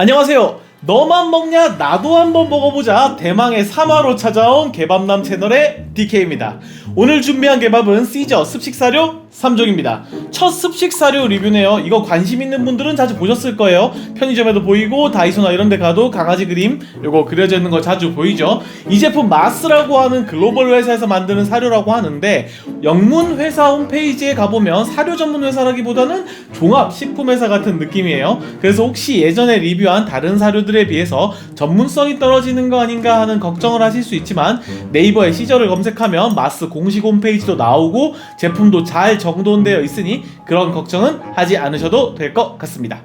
안녕하세요. 너만 먹냐? 나도 한번 먹어보자. 대망의 3화로 찾아온 개밥남 채널의 DK입니다. 오늘 준비한 개밥은 시저 습식사료 3종입니다. 첫 습식 사료 리뷰네요. 이거 관심 있는 분들은 자주 보셨을 거예요. 편의점에도 보이고 다이소나 이런 데 가도 강아지 그림 요거 그려져 있는 거 자주 보이죠. 이 제품 마스라고 하는 글로벌 회사에서 만드는 사료라고 하는데 영문 회사 홈페이지에 가보면 사료 전문 회사라기보다는 종합 식품 회사 같은 느낌이에요. 그래서 혹시 예전에 리뷰한 다른 사료들에 비해서 전문성이 떨어지는 거 아닌가 하는 걱정을 하실 수 있지만 네이버에 시저를 검색하면 마스 공식 홈페이지도 나오고 제품도 잘 정돈되어 있으니 그런 걱정은 하지 않으셔도 될 것 같습니다.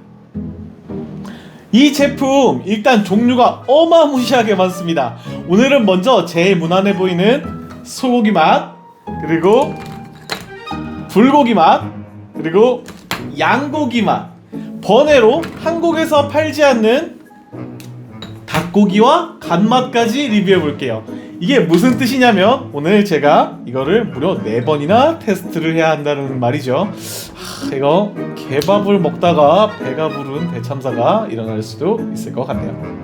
이 제품 일단 종류가 어마무시하게 많습니다. 오늘은 먼저 제일 무난해 보이는 소고기 맛 그리고 불고기 맛 그리고 양고기 맛 번외로 한국에서 팔지 않는 닭고기와 간맛까지 리뷰해 볼게요. 이게 무슨 뜻이냐면 오늘 제가 이거를 무려 4번이나 테스트를 해야 한다는 말이죠. 하, 이거 개밥을 먹다가 배가 부른 대참사가 일어날 수도 있을 것 같네요.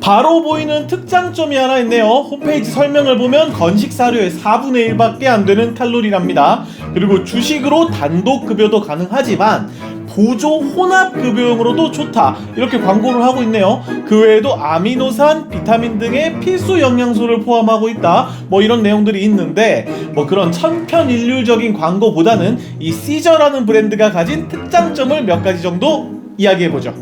바로 보이는 특장점이 하나 있네요. 홈페이지 설명을 보면 건식 사료의 4분의 1밖에 안 되는 칼로리랍니다. 그리고 주식으로 단독 급여도 가능하지만 보조 혼합 급여용으로도 좋다. 이렇게 광고를 하고 있네요. 그 외에도 아미노산, 비타민 등의 필수 영양소를 포함하고 있다. 뭐 이런 내용들이 있는데 뭐 그런 천편일률적인 광고보다는 이 시저라는 브랜드가 가진 특장점을 몇 가지 정도 이야기해 보죠.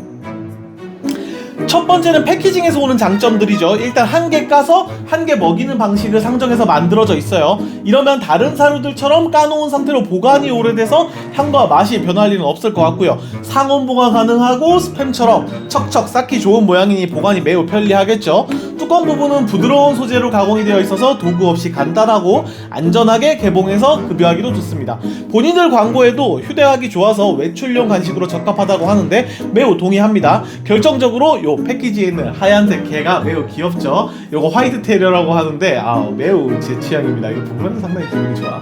첫 번째는 패키징에서 오는 장점들이죠. 일단 한 개 까서 한 개 먹이는 방식을 상정해서 만들어져 있어요. 이러면 다른 사료들처럼 까놓은 상태로 보관이 오래돼서 향과 맛이 변할 일은 없을 것 같고요. 상온 보관 가능하고 스팸처럼 척척 쌓기 좋은 모양이니 보관이 매우 편리하겠죠. 뚜껑 부분은 부드러운 소재로 가공이 되어 있어서 도구 없이 간단하고 안전하게 개봉해서 급여하기도 좋습니다. 본인들 광고에도 휴대하기 좋아서 외출용 간식으로 적합하다고 하는데 매우 동의합니다. 결정적으로 요 패키지에 있는 하얀색 개가 매우 귀엽죠. 요거 화이트 테리어라고 하는데 아 매우 제 취향입니다. 이거 보면 상당히 기분이 좋아.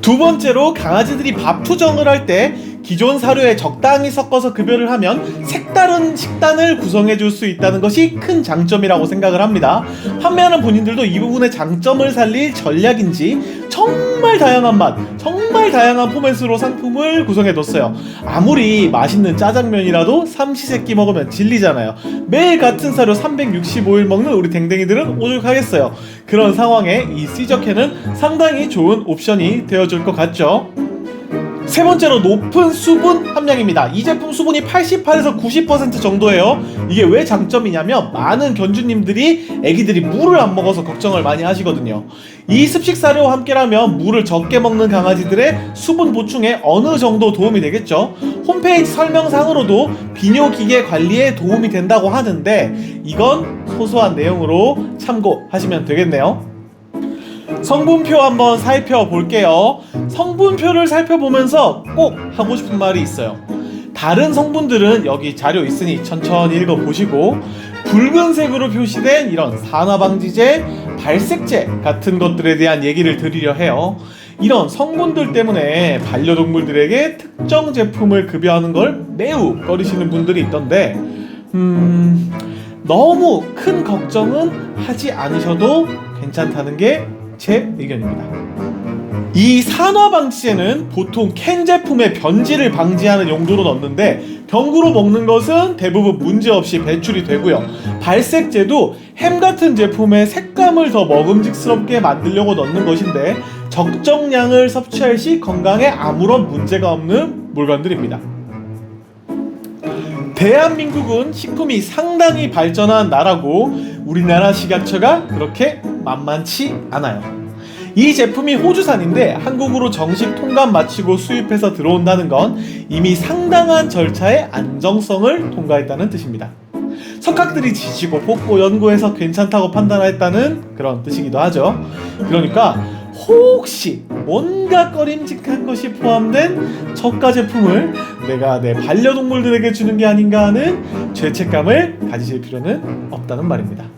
두 번째로 강아지들이 밥 투정을 할 때 기존 사료에 적당히 섞어서 급여를 하면 색다른 식단을 구성해 줄 수 있다는 것이 큰 장점이라고 생각을 합니다. 판매하는 본인들도 이 부분의 장점을 살릴 전략인지 정말 다양한 맛, 정말 다양한 포맷으로 상품을 구성해 뒀어요. 아무리 맛있는 짜장면이라도 삼시세끼 먹으면 질리잖아요. 매일 같은 사료 365일 먹는 우리 댕댕이들은 오죽하겠어요. 그런 상황에 이 시저캔은 상당히 좋은 옵션이 되어줄 것 같죠. 세 번째로 높은 수분 함량입니다. 이 제품 수분이 88에서 90% 정도예요. 이게 왜 장점이냐면 많은 견주님들이 애기들이 물을 안 먹어서 걱정을 많이 하시거든요. 이 습식 사료와 함께라면 물을 적게 먹는 강아지들의 수분 보충에 어느 정도 도움이 되겠죠. 홈페이지 설명상으로도 비뇨 기계 관리에 도움이 된다고 하는데 이건 소소한 내용으로 참고하시면 되겠네요. 성분표 한번 살펴볼게요. 성분표를 살펴보면서 꼭 하고 싶은 말이 있어요. 다른 성분들은 여기 자료 있으니 천천히 읽어보시고 붉은색으로 표시된 이런 산화방지제, 발색제 같은 것들에 대한 얘기를 드리려 해요. 이런 성분들 때문에 반려동물들에게 특정 제품을 급여하는 걸 매우 꺼리시는 분들이 있던데, 음, 너무 큰 걱정은 하지 않으셔도 괜찮다는 게 제 의견입니다. 이 산화방지제는 보통 캔 제품의 변질을 방지하는 용도로 넣는데 병구로 먹는 것은 대부분 문제없이 배출이 되고요. 발색제도 햄 같은 제품의 색감을 더 먹음직스럽게 만들려고 넣는 것인데 적정량을 섭취할 시 건강에 아무런 문제가 없는 물건들입니다. 대한민국은 식품이 상당히 발전한 나라고 우리나라 식약처가 그렇게 만만치 않아요. 이 제품이 호주산인데 한국으로 정식 통관 마치고 수입해서 들어온다는 건 이미 상당한 절차의 안정성을 통과했다는 뜻입니다. 석학들이 지지고 뽑고 연구해서 괜찮다고 판단했다는 그런 뜻이기도 하죠. 그러니까 혹시 뭔가 꺼림직한 것이 포함된 저가 제품을 내가 내 반려동물들에게 주는 게 아닌가 하는 죄책감을 가지실 필요는 없다는 말입니다.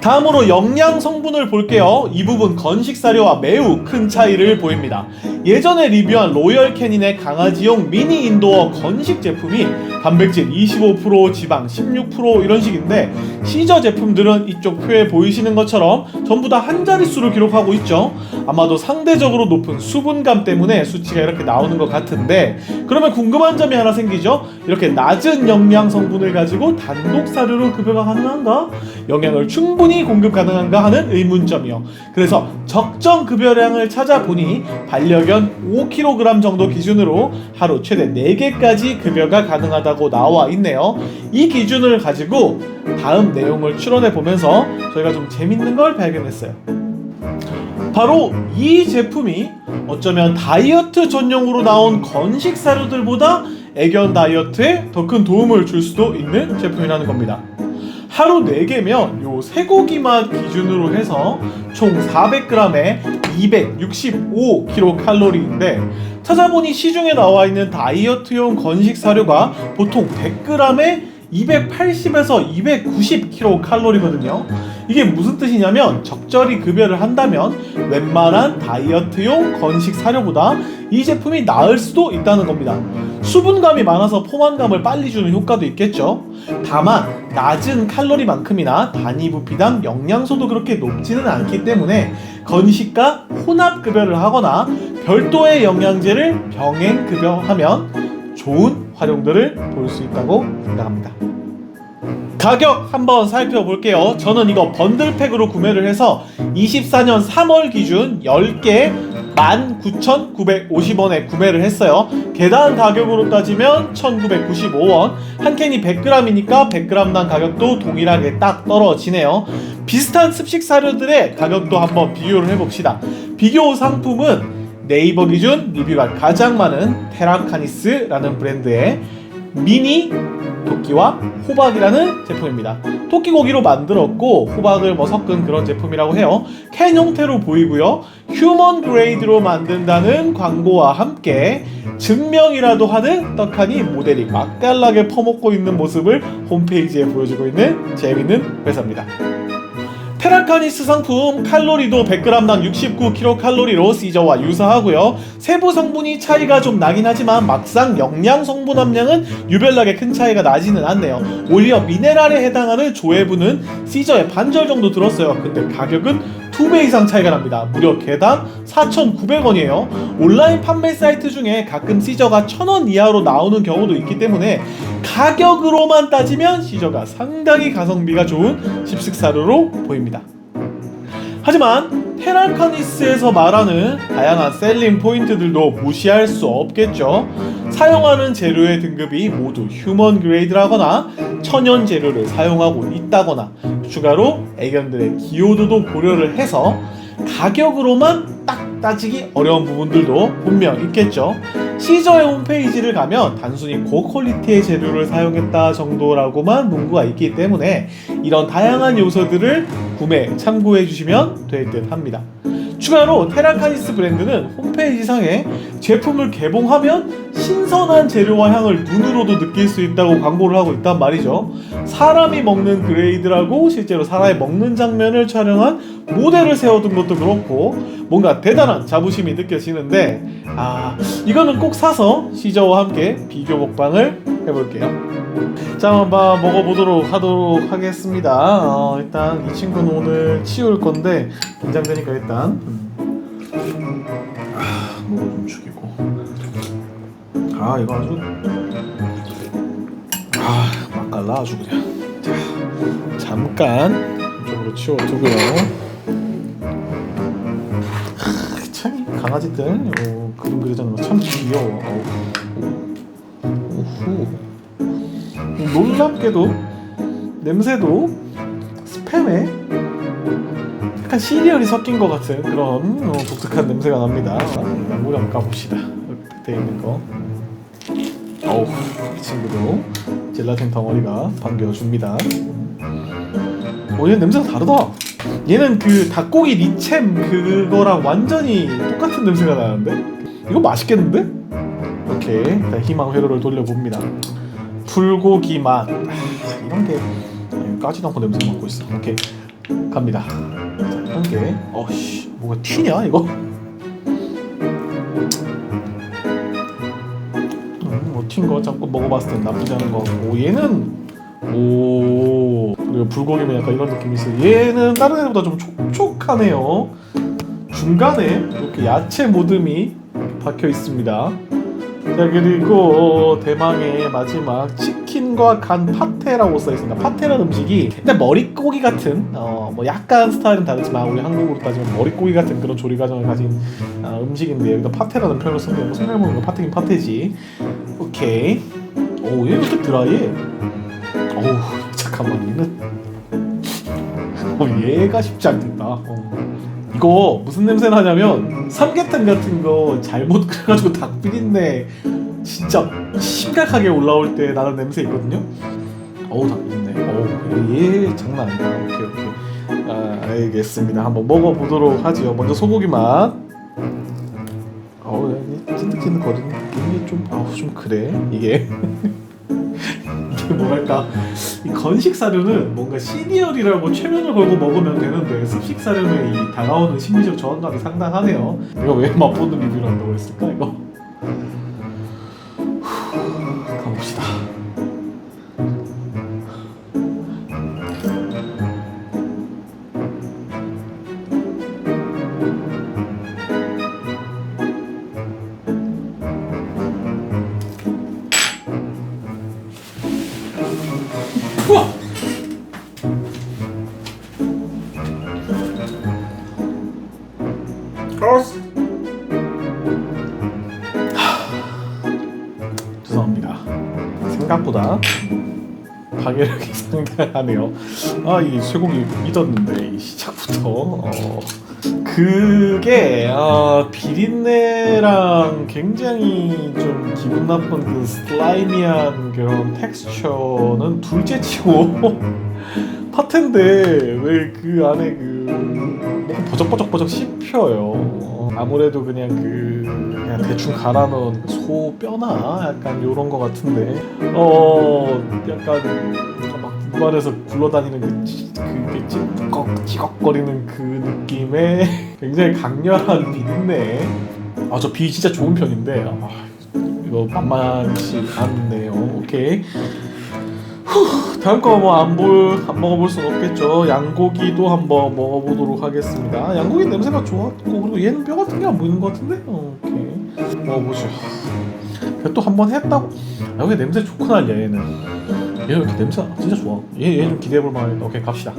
다음으로 영양 성분을 볼게요. 이 부분 건식 사료와 매우 큰 차이를 보입니다. 예전에 리뷰한 로열 캐닌의 강아지용 미니 인도어 건식 제품이 단백질 25%, 지방 16% 이런 식인데 시저 제품들은 이쪽 표에 보이시는 것처럼 전부 다 한 자릿수를 기록하고 있죠. 아마도 상대적으로 높은 수분감 때문에 수치가 이렇게 나오는 것 같은데 그러면 궁금한 점이 하나 생기죠. 이렇게 낮은 영양 성분을 가지고 단독 사료로 급여가 가능한가? 영양을 충분히 공급 가능한가 하는 의문점이요. 그래서 적정 급여량을 찾아보니 반려견 5kg 정도 기준으로 하루 최대 4개까지 급여가 가능하다고 나와 있네요. 이 기준을 가지고 다음 내용을 추론해 보면서 저희가 좀 재밌는 걸 발견했어요. 바로 이 제품이 어쩌면 다이어트 전용으로 나온 건식 사료들보다 애견 다이어트에 더 큰 도움을 줄 수도 있는 제품이라는 겁니다. 하루 4개면 요 쇠고기 맛 기준으로 해서 총 400g에 265kcal인데 찾아보니 시중에 나와 있는 다이어트용 건식 사료가 보통 100g에 280에서 290kcal거든요. 이게 무슨 뜻이냐면 적절히 급여를 한다면 웬만한 다이어트용 건식 사료보다 이 제품이 나을 수도 있다는 겁니다. 수분감이 많아서 포만감을 빨리 주는 효과도 있겠죠. 다만 낮은 칼로리만큼이나 단위 부피당 영양소도 그렇게 높지는 않기 때문에 건식과 혼합 급여를 하거나 별도의 영양제를 병행 급여하면 좋은 활용도를 볼 수 있다고 생각합니다. 가격 한번 살펴볼게요. 저는 이거 번들팩으로 구매를 해서 24년 3월 기준 10개 19,950원에 구매를 했어요. 계단 가격으로 따지면 1,995원. 한 캔이 100g이니까 100g당 가격도 동일하게 딱 떨어지네요. 비슷한 습식 사료들의 가격도 한번 비교를 해봅시다. 비교 상품은 네이버 기준 리뷰가 가장 많은 테라카니스라는 브랜드의 미니 토끼와 호박이라는 제품입니다. 토끼 고기로 만들었고 호박을 뭐 섞은 그런 제품이라고 해요. 캔 형태로 보이고요. 휴먼 그레이드로 만든다는 광고와 함께 증명이라도 하는 떡하니 모델이 맛깔나게 퍼먹고 있는 모습을 홈페이지에 보여주고 있는 재밌는 회사입니다. 테라카니스 상품 칼로리도 100g당 69kcal로 시저와 유사하고요. 세부 성분이 차이가 좀 나긴 하지만 막상 영양 성분 함량은 유별나게 큰 차이가 나지는 않네요. 오히려 미네랄에 해당하는 조회부는 시저의 반절 정도 들었어요. 근데 가격은 2배 이상 차이가 납니다. 무려 개당 4,900원이에요. 온라인 판매 사이트 중에 가끔 시저가 1,000원 이하로 나오는 경우도 있기 때문에 가격으로만 따지면 시저가 상당히 가성비가 좋은 집식 사료로 보입니다. 하지만 테라카니스에서 말하는 다양한 셀링 포인트들도 무시할 수 없겠죠. 사용하는 재료의 등급이 모두 휴먼 그레이드라거나 천연 재료를 사용하고 있다거나 추가로 애견들의 기여도도 고려를 해서 가격으로만 딱 따지기 어려운 부분들도 분명 있겠죠. 시저의 홈페이지를 가면 단순히 고퀄리티의 재료를 사용했다 정도라고만 문구가 있기 때문에 이런 다양한 요소들을 구매 참고해 주시면 될 듯 합니다. 추가로 테라카니스 브랜드는 홈페이지 상에 제품을 개봉하면 신선한 재료와 향을 눈으로도 느낄 수 있다고 광고를 하고 있단 말이죠. 사람이 먹는 그레이드라고 실제로 사람이 먹는 장면을 촬영한 모델을 세워둔 것도 그렇고 뭔가 대단한 자부심이 느껴지는데 아 이거는 꼭 사서 시저와 함께 비교 먹방을 해볼게요. 자 한번 먹어보도록 하도록 하겠습니다. 어, 일단 이 친구는 오늘 치울 건데 긴장되니까 일단 아 이거 아주 아 맛깔나 아주 그냥 자 잠깐 이쪽으로 치워두고요 아, 참 강아지들 요 그림 그려주는 거 참 귀여워. 오후 놀랍게도 냄새도 스팸에 약간 시리얼이 섞인 것 같은 그런 어, 독특한 냄새가 납니다. 물한번 까봅시다. 이렇게 돼 있는 거. 어우, 이 친구도 젤라틴 덩어리가 반겨줍니다. 오, 얘 냄새가 다르다. 얘는 그 닭고기 리챔 그거랑 완전히 똑같은 냄새가 나는데 이거 맛있겠는데? 자, 희망 회로를 돌려봅니다 불고기 맛 아, 이런 게 까지도 않고 냄새 맡고 있어 오케이 갑니다 자, 한개 어씨 뭐가 튀냐 이거 음, 뭐튄거 자꾸 먹어봤을 땐 나쁘지 않은 거 같고 얘는 오 그리고 불고기는 약간 이런 느낌이 있어요. 얘는 다른 애보다 좀 촉촉하네요. 중간에 이렇게 야채 모듬이 박혀 있습니다. 자 그리고 대망의 마지막 치킨 과간 파테라고 써 있습니다. 파테라는 음식이 일단 머릿고기 같은 어 뭐 약간 스타일은 다르지만 우리 한국으로 따지면 머릿고기 같은 그런 조리 과정을 가진 아, 음식인데 여기다 파테라는 표현을 쓴게 생각해보면 파테긴 파테지. 오케이. 오얘 이렇게 드라이해 어우 잠깐만 얘는. 어 얘가 쉽지 않겠다. 어. 이거 무슨 냄새 나냐면 삼계탕 같은 거 잘못 끓여가지고 닭 비린내 진짜 심각하게 올라올 때 나는 냄새 있거든요. 어우 닭 비린내 어우 얘 장난 아니다 오케이 오케이. 아 알겠습니다. 한번 먹어보도록 하죠 먼저 소고기 맛 어우 얘 찐득찐득 거리는 느낌이 좀 아우 좀 그래 이게. 이게 뭐랄까. 이 건식 사료는 뭔가 시리얼이라고 최면을 걸고 먹으면 되는데 습식 사료는 이 다가오는 심리적 저항감이 상당하네요. 내가 왜 맛보는 리뷰를 한다고 했을까 이거? 우와! 죄송합니다. 생각보다 파괴력이 상당하네요. 아, 이 쇠고기 믿었는데 이 시 작부터 어, 그게 아, 비린내랑 굉장히 좀 기분 나쁜 그 슬라이미한 그런 텍스처는 둘째치고 파텐데 왜 그 안에 그 뭔가 버적버적버적 씹혀요. 어, 아무래도 그냥 그 그냥 대충 갈아 넣은 소 뼈나 약간 요런 거 같은데 어 약간 막 분발해서 굴러다니는 그 찌- 그게 찌꺽 찌꺽거리는 그 느낌의 굉장히 강렬한 비린내. 아 저 비 진짜 좋은 편인데 아, 이거 만만치 않네요. 오케이. 후, 다음 거 뭐 안 볼, 안 먹어볼 순 없겠죠. 양고기도 한번 먹어보도록 하겠습니다. 양고기 냄새가 좋았고 그리고 얘는 뼈 같은 게 안 보이는 것 같은데. 어, 오케이. 먹어보죠. 또 한 번 했다고? 아, 왜 냄새 난리야 얘는. 얘 냄새 진짜 좋아. 얘 얘 좀 기대해볼 만하겠다. 오케이 갑시다.